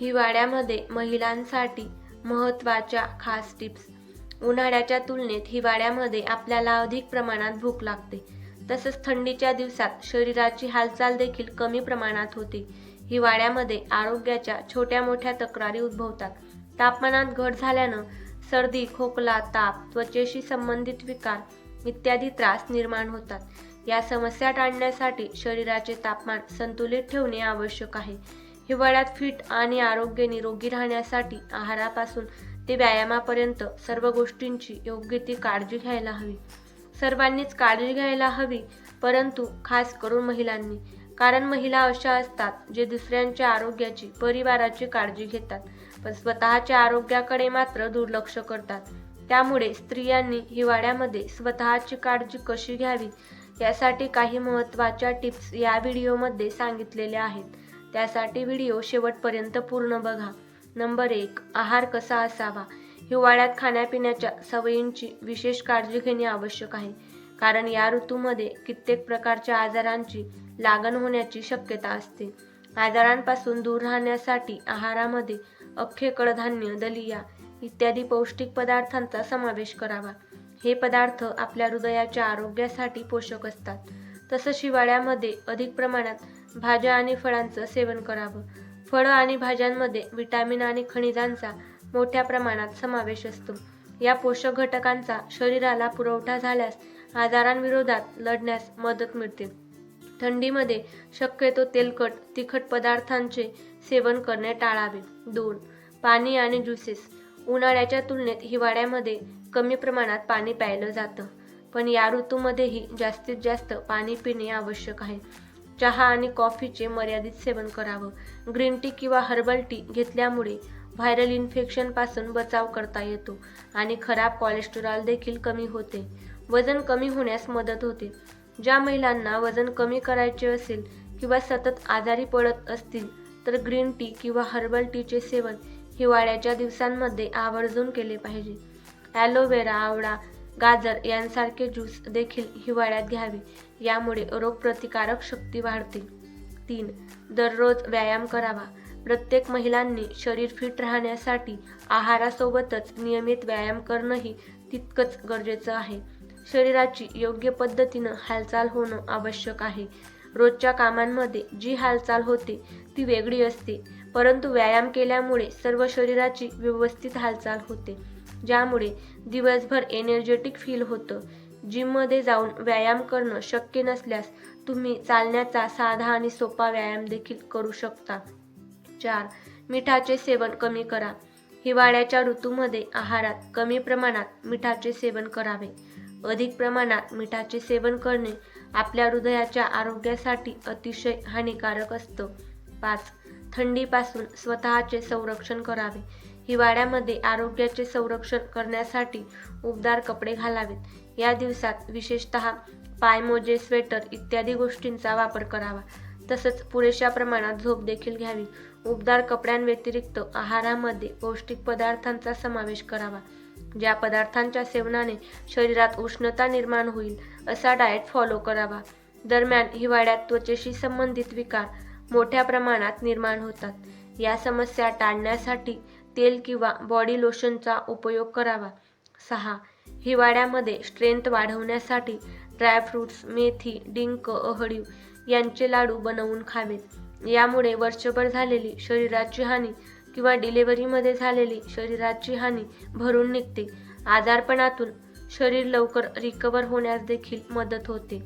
हिवाळ्यामध्ये महिलांसाठी महत्त्वाच्या खास टिप्स. उन्हाळ्याच्या तुलनेत हिवाळ्यामध्ये आपल्याला अधिक प्रमाणात भूक लागते. तसंच थंडीच्या दिवसात शरीराची हालचाल देखील कमी प्रमाणात होते. हिवाळ्यामध्ये आरोग्याच्या छोट्या मोठ्या तक्रारी उद्भवतात. तापमानात घट झाल्यानं सर्दी खोकला ताप त्वचेशी संबंधित विकार इत्यादी त्रास निर्माण होतात. या समस्या टाळण्यासाठी शरीराचे तापमान संतुलित ठेवणे आवश्यक आहे. हिवाळ्यात फिट आणि आरोग्य निरोगी राहण्यासाठी आहारापासून ते व्यायामापर्यंत सर्व गोष्टींची योग्य ती काळजी घ्यायला हवी. सर्वांनीच काळजी घ्यायला हवी परंतु खास करून महिलांनी. कारण महिला अशा असतात जे दुसऱ्यांच्या आरोग्याची परिवाराची काळजी घेतात पण स्वतःच्या आरोग्याकडे मात्र दुर्लक्ष करतात. त्यामुळे स्त्रियांनी हिवाळ्यामध्ये स्वतःची काळजी कशी घ्यावी यासाठी काही महत्त्वाच्या टिप्स या व्हिडिओमध्ये सांगितलेल्या आहेत. त्यासाठी व्हिडिओ शेवटपर्यंत पूर्ण बघा. नंबर एक आहार कसा असावा? हिवाळ्यात खाण्यापिण्याच्या सवयींची विशेष काळजी घेणे आवश्यक आहे. कारण या ऋतूमध्ये कित्येक प्रकारच्या आजारांची लागण होण्याची शक्यता असते. आजारांपासून दूर राहण्यासाठी आहारामध्ये अख्खे कडधान्य दलिया इत्यादी पौष्टिक पदार्थांचा समावेश करावा. हे पदार्थ आपल्या हृदयाच्या आरोग्यासाठी पोषक असतात. तसंच हिवाळ्यामध्ये अधिक प्रमाणात भाज्या आणि फळांचं सेवन करावं. फळं आणि भाज्यांमध्ये विटॅमिन आणि खनिजांचा मोठ्या प्रमाणात समावेश असतो. या पोषक घटकांचा शरीराला पुरवठा झाल्यास आजारांविरोधात लढण्यास मदत मिळते. थंडीमध्ये शक्यतो तेलकट तिखट पदार्थांचे सेवन करणे टाळावे. दोन पाणी आणि ज्युसेस. उन्हाळ्याच्या तुलनेत हिवाळ्यामध्ये कमी प्रमाणात पाणी प्यायलं जातं. पण या ऋतूमध्येही जास्तीत जास्त पाणी पिणे आवश्यक आहे. चहा आणि कॉफीचे मर्यादित सेवन करावं. ग्रीन टी किंवा हर्बल टी घेतल्यामुळे व्हायरल इन्फेक्शनपासून बचाव करता येतो आणि खराब कोलेस्टेरॉल देखील कमी होते. वजन कमी होण्यास मदत होते. ज्या महिलांना वजन कमी करायचे असेल किंवा सतत आजारी पडत असतील तर ग्रीन टी किंवा हर्बल टीचे सेवन हिवाळ्याच्या दिवसांमध्ये आवर्जून केले पाहिजे. ॲलोवेरा आवळा गाजर यांसारखे ज्यूस देखील हिवाळ्यात घ्यावे. यामुळे रोगप्रतिकारक शक्ती वाढते. तीन दररोज व्यायाम करावा. प्रत्येक महिलांनी शरीर फिट राहण्यासाठी आहारासोबतच नियमित व्यायाम करणंही तितकंच गरजेचं आहे. शरीराची योग्य पद्धतीनं हालचाल होणं आवश्यक आहे. रोजच्या कामांमध्ये जी हालचाल होते ती वेगळी असते. परंतु व्यायाम केल्यामुळे सर्व शरीराची व्यवस्थित हालचाल होते. ज्यामुळे दिवसभर एनर्जेटिक फील होतं. जिममध्ये जाऊन व्यायाम करणं शक्य नसल्यास तुम्ही चालण्याचा साधा आणि सोपा व्यायाम देखील करू शकता. चार मिठाचे सेवन कमी करा. हिवाळ्याच्या ऋतूमध्ये आहारात कमी प्रमाणात मिठाचे सेवन करावे. अधिक प्रमाणात मिठाचे सेवन करणे आपल्या हृदयाच्या आरोग्यासाठी अतिशय हानिकारक असतं. पाच थंडीपासून स्वतःचे संरक्षण करावे. हिवाळ्यामध्ये आरोग्याचे संरक्षण करण्यासाठी उबदार कपडे घालावेत. या दिवसात विशेषतः पायमोजे स्वेटर इत्यादी गोष्टींचा वापर करावा. तसंच पुरेशा प्रमाणात झोप देखील घ्यावी. उबदार कपड्यांव्यतिरिक्त आहारामध्ये पौष्टिक पदार्थांचा समावेश करावा ज्या पदार्थांच्या सेवनाने शरीरात उष्णता निर्माण होईल असा डाएट फॉलो करावा. दरम्यान हिवाळ्यात त्वचेशी संबंधित विकार मोठ्या प्रमाणात निर्माण होतात. या समस्या टाळण्यासाठी तेल किंवा बॉडी लोशनचा उपयोग करावा. सहा हिवाळ्यामध्ये स्ट्रेंथ वाढवण्यासाठी ड्रायफ्रूट्स मेथी डिंक अहळीव यांचे लाडू बनवून खावेत. यामुळे वर्षभर झालेली शरीराची हानी किंवा डिलिव्हरीमध्ये झालेली शरीराची हानी भरून निघते. आजारपणातून शरीर लवकर रिकवर होण्यास देखील मदत होते.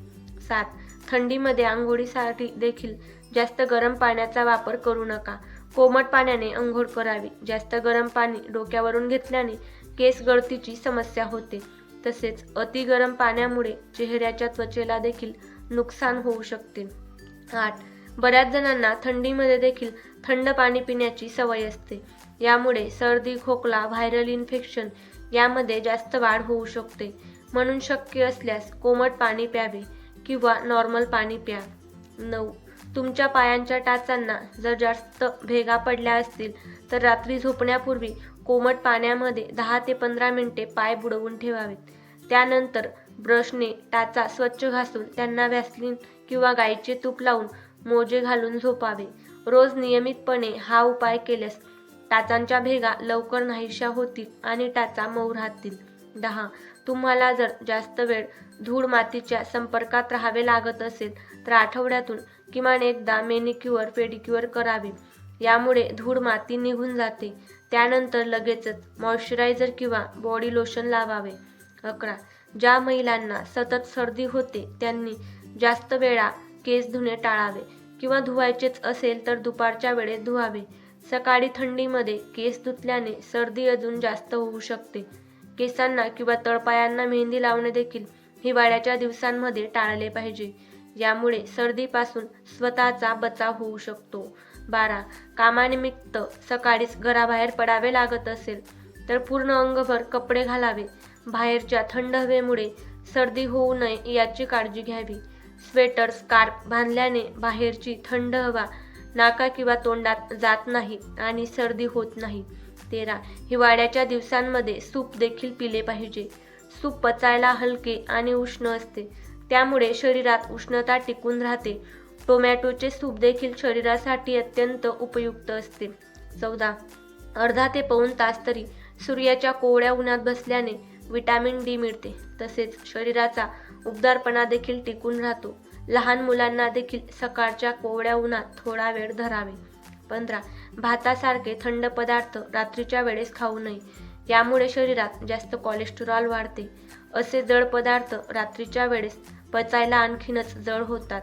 सात थंडीमध्ये आंघोळीसाठी देखील जास्त गरम पाण्याचा वापर करू नका. कोमट पाण्याने अंघोळ करावी. जास्त गरम पाणी डोक्यावरून घेतल्याने केस गळतीची समस्या होते. तसेच अति गरम पाण्यामुळे चेहऱ्याच्या त्वचेला देखील नुकसान होऊ शकते. आठ. बऱ्याच जणांना थंडीमध्ये देखील थंड पाणी पिण्याची सवय असते. यामुळे सर्दी खोकला व्हायरल इन्फेक्शन यामध्ये जास्त वाढ होऊ शकते. म्हणून शक्य असल्यास कोमट पाणी प्यावे किंवा नॉर्मल पाणी प्या. नऊ. तुमच्या पायांच्या टाचांना जर जास्त भेगा पडल्या असतील तर रात्री झोपण्यापूर्वी कोमट पाण्यामध्ये दहा ते पंधरा मिनिटे पाय बुडवून ठेवावेत. त्यानंतर ब्रशने टाचा स्वच्छ घासून त्यांना व्हॅसलीन किंवा गाईचे तूप लावून मोजे घालून झोपावे. रोज नियमितपणे हा उपाय केल्यास टाचांच्या भेगा लवकर नाहीशा होतील आणि टाचा मऊ राहतील. दहा. तुम्हाला जर जास्त वेळ धूळ मातीच्या संपर्कात राहावे लागत असेल तर आठवड्यातून किमान एकदा मेनिक्युअर पेडिक्युअर करावे. यामुळे धूळ माती निघून जाते. त्यानंतर लगेचच मॉइश्चरायझर किंवा बॉडी लोशन लावावे. अकरा. ज्या महिलांना सतत सर्दी होते त्यांनी जास्त वेळा केस धुणे टाळावे किंवा धुवायचेच असेल तर दुपारच्या वेळेत धुवावे. सकाळी थंडीमध्ये केस धुतल्याने सर्दी अजून जास्त होऊ शकते. केसांना किंवा तळपायांना मेहंदी लावणे देखील हिवाळ्याच्या दिवसांमध्ये टाळले पाहिजे. यामुळे सर्दीपासून स्वतःचा बचाव होऊ शकतो. बारा कामानिमित्त सकाळीच घराबाहेर पडावे लागत असेल तर पूर्ण अंगभर कपडे घालावे. बाहेरच्या थंड हवेमुळे सर्दी होऊ नये याची काळजी घ्यावी. स्वेटर स्कार्फ बांधल्याने बाहेरची थंड हवा नाका किंवा तोंडात जात नाही आणि सर्दी होत नाही. तेरा हिवाळ्याच्या दिवसांमध्ये सूप देखील पिले पाहिजे. सूप पचायला हलके आणि उष्ण असते. त्यामुळे शरीरात उष्णता टिकून राहते. टोमॅटोचे सूप देखील शरीरासाठी अत्यंत उपयुक्त असते. चौदा. अर्धा ते पाऊण तास तरी सूर्याच्या कोवळ्या उन्हात बसल्याने विटॅमिन डी मिळते. तसेच शरीराचा उबदारपणा देखील टिकून राहतो. लहान मुलांना देखील सकाळच्या कोवळ्या उन्हात थोडा वेळ धरावे. पंधरा. भातासारखे थंड पदार्थ रात्रीच्या वेळेस खाऊ नये. यामुळे शरीरात जास्त कोलेस्टेरॉल वाढते. असे जड पदार्थ रात्रीच्या वेळेस पचायला आणखीनच जड होतात.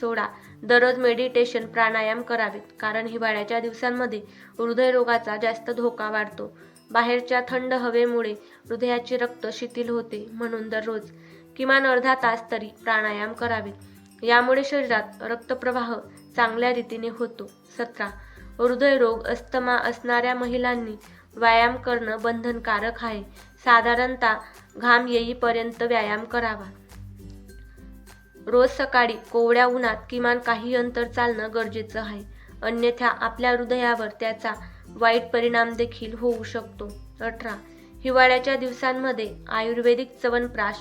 सोळा दररोज मेडिटेशन प्राणायाम करावेत कारण हिवाळ्याच्या दिवसांमध्ये हृदयरोगाचा जास्त धोका वाढतो. बाहेरच्या थंड हवेमुळे हृदयाचे रक्त शिथिल होते म्हणून दररोज किमान अर्धा तास तरी प्राणायाम करावेत. यामुळे शरीरात रक्तप्रवाह चांगल्या रीतीने होतो. सतरा हृदयरोग अस्थमा असणाऱ्या महिलांनी व्यायाम करणं बंधनकारक आहे. साधारणतः घाम येईपर्यंत व्यायाम करावा. रोज सकाळी कोवळ्या उन्हात किमान काही अंतर चालणं गरजेचं आहे. अन्यथा आपल्या हृदयावर त्याचा वाईट परिणाम देखील होऊ शकतो. अठरा. हिवाळ्याच्या दिवसांमध्ये आयुर्वेदिक चवनप्राश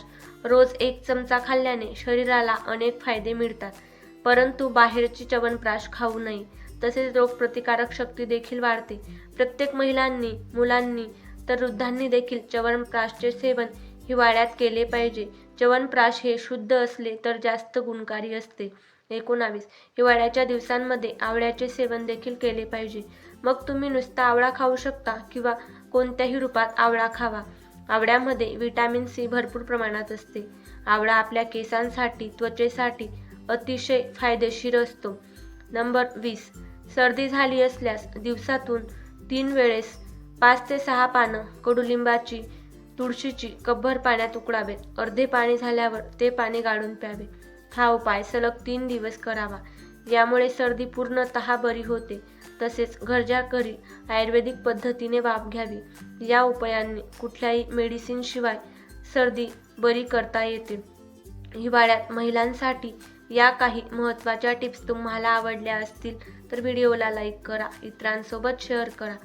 रोज एक चमचा खाल्ल्याने शरीराला अनेक फायदे मिळतात. परंतु बाहेरची चवनप्राश खाऊ नये. तसेच रोगप्रतिकारक शक्ती देखील वाढते. प्रत्येक महिलांनी मुलांनी तर वृद्धांनी देखील चवनप्राशचे सेवन हिवाळ्यात केले पाहिजे. च्यवनप्राश हे शुद्ध असले तर जास्त गुणकारी असते. एकोणावीस. हिवाळ्याच्या दिवसांमध्ये आवळ्याचे सेवन देखील केले पाहिजे. मग तुम्ही नुसता आवळा खाऊ शकता किंवा कोणत्याही रूपात आवळा खावा. आवळ्यामध्ये विटॅमिन सी भरपूर प्रमाणात असते. आवळा आपल्या केसांसाठी त्वचेसाठी अतिशय फायदेशीर असतो. नंबर वीस. सर्दी झाली असल्यास दिवसातून तीन वेळेस पाच ते सहा पानं कडुलिंबाची तुळशीची कब्भर पाण्यात उकळावेत अर्धे पाणी झाल्यावर ते पाणी गाळून प्यावे. हा उपाय सलग तीन दिवस करावा. यामुळे सर्दी पूर्णतः बरी होते. तसेच घरच्या घरी आयुर्वेदिक पद्धतीने वाफ घ्यावी. या उपायांनी कुठल्याही मेडिसिनशिवाय सर्दी बरी करता येते. हिवाळ्यात महिलांसाठी या काही महत्त्वाच्या टिप्स तुम्हाला आवडल्या असतील तर व्हिडिओला लाईक करा. इतरांसोबत शेअर करा.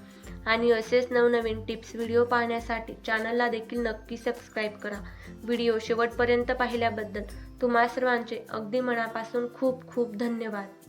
आणि असेच नवनवीन टिप्स व्हिडिओ पाहण्यासाठी चॅनलला देखील नक्की सबस्क्राईब करा. व्हिडिओ शेवटपर्यंत पाहिल्याबद्दल तुम्हा सर्वांचे अगदी मनापासून खूप खूप धन्यवाद.